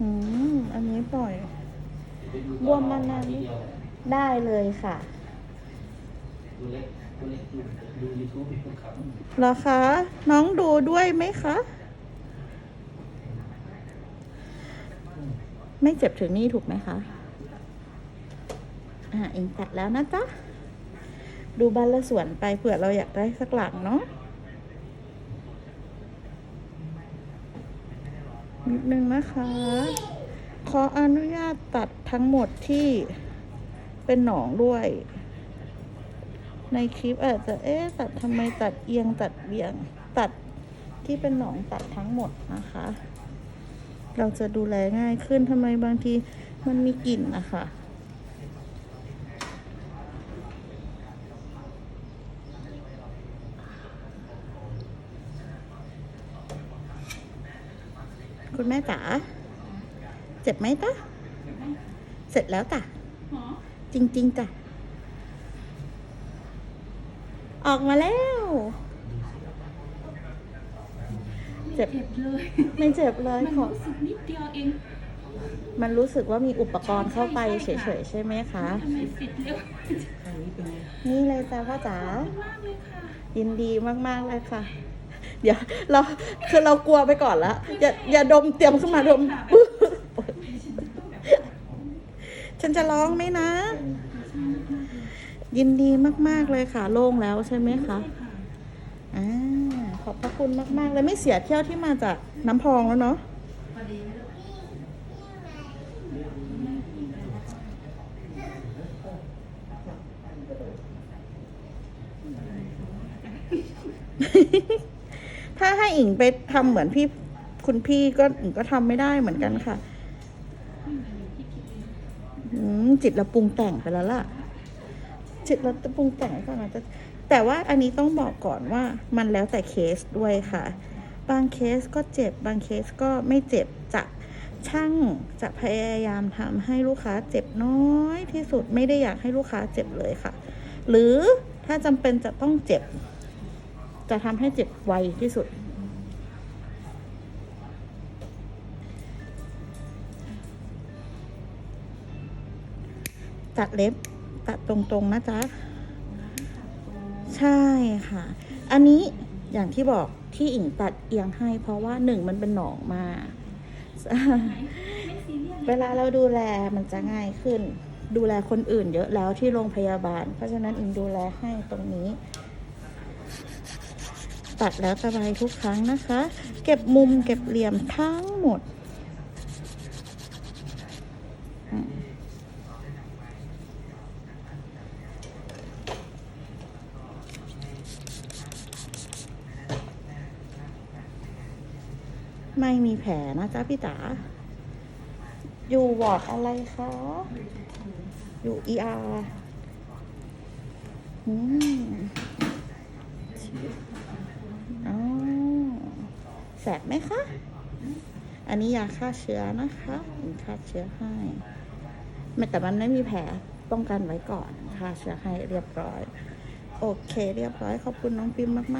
อืม อันนี้ปล่อย บวมมานานดียวได้เลยค่ะเหรอคะ น้องดูด้วยไหมคะ ไม่เจ็บถึงนี่ถูกไหมคะ อ่าเองตัดแล้วนะจ๊ะ ดูบ้านละสวนไปเผื่อเราอยากได้สักหลังเนาะ นิดนึงนะคะ ขออนุญาตตัดทั้งหมดที่เป็นหนองด้วย ในคลิปอาจจะเอ๊ะตัดทำไมตัดเอียงตัดเบี่ยงตัดที่เป็นหนองตัดทั้งหมดนะคะ เราจะดูแลง่ายขึ้นทำไมบางทีมันมีกลิ่นนะคะ คุณแม่จ๋าเจ็บไหมจ๊ะเสร็จแล้วจ้ะหมอจริง ๆจ้ะออกมาแล้ว เจ็บเจ็บเลยไม่เจ็บเลยมันขอรู้สึกนิดเดียวเอง มันรู้สึกว่ามีอุปกรณ์เข้าไปเฉใช่ยค่ะๆใช่ไหมคะทำไมเสร็จเร็วนี่เลยจ้าพ่อจ๋ามากเลยค่ะยินดีมากๆเลยค่ะ เดี๋ยวเราคือเรากลัวไปก่อนแล้วอย่าอย่าดมเตรียมขึ้นมาดม ฉันจะร้องไหมนะ ยินดีมาก ๆ เลยค่ะ โล่งแล้วใช่ไหมคะอ่าขอบพระคุณมาก ๆ เลยไม่เสียเที่ยวที่มาจากน้ำพองแล้วเนาะ ถ้าให้อิงไปทำเหมือนพี่คุณพี่ก็อิงก็ทำไม่ได้เหมือนกันค่ะจิตเราปรุงแต่งไปแล้วล่ะ จิตเราจะปรุงแต่งก่อนอาจจะแต่ว่าอันนี้ต้องบอกก่อนว่ามันแล้วแต่เคสด้วยค่ะ บางเคสก็เจ็บ บางเคสก็ไม่เจ็บจะช่างจะพยายามทำให้ลูกค้าเจ็บน้อยที่สุดไม่ได้อยากให้ลูกค้าเจ็บเลยค่ะ หรือถ้าจำเป็นจะต้องเจ็บ จะทำให้เจ็บไวที่สุด ตัดเล็บตัดตรงๆนะจ๊ะ ใช่ค่ะ อันนี้อย่างที่บอกที่อิงตัดเอียงให้ เพราะว่าหนึ่งมันเป็นหนองมาไม่ซีเรียสเวลาเราดูแลมันจะง่ายขึ้น ดูแลคนอื่นเยอะแล้วที่โรงพยาบาล เพราะฉะนั้นอิงดูแลให้ตรงนี้ ตัดแล้วสบายทุกครั้งนะคะ เก็บมุมเก็บเหลี่ยมทั้งหมด ไม่มีแผลนะจ๊ะพี่จ๋าอยู่วอร์ดอะไรคะอยู่ ER อืมอ๋อ แสบไหมคะ อันนี้ยาฆ่าเชื้อนะคะมีฆ่าเชื้อให้ไม่แต่มันไม่มีแผลป้องกันไว้ก่อนฆ่าเชื้อให้เรียบร้อย โอเค เรียบร้อยขอบคุณน้องปิมมากๆ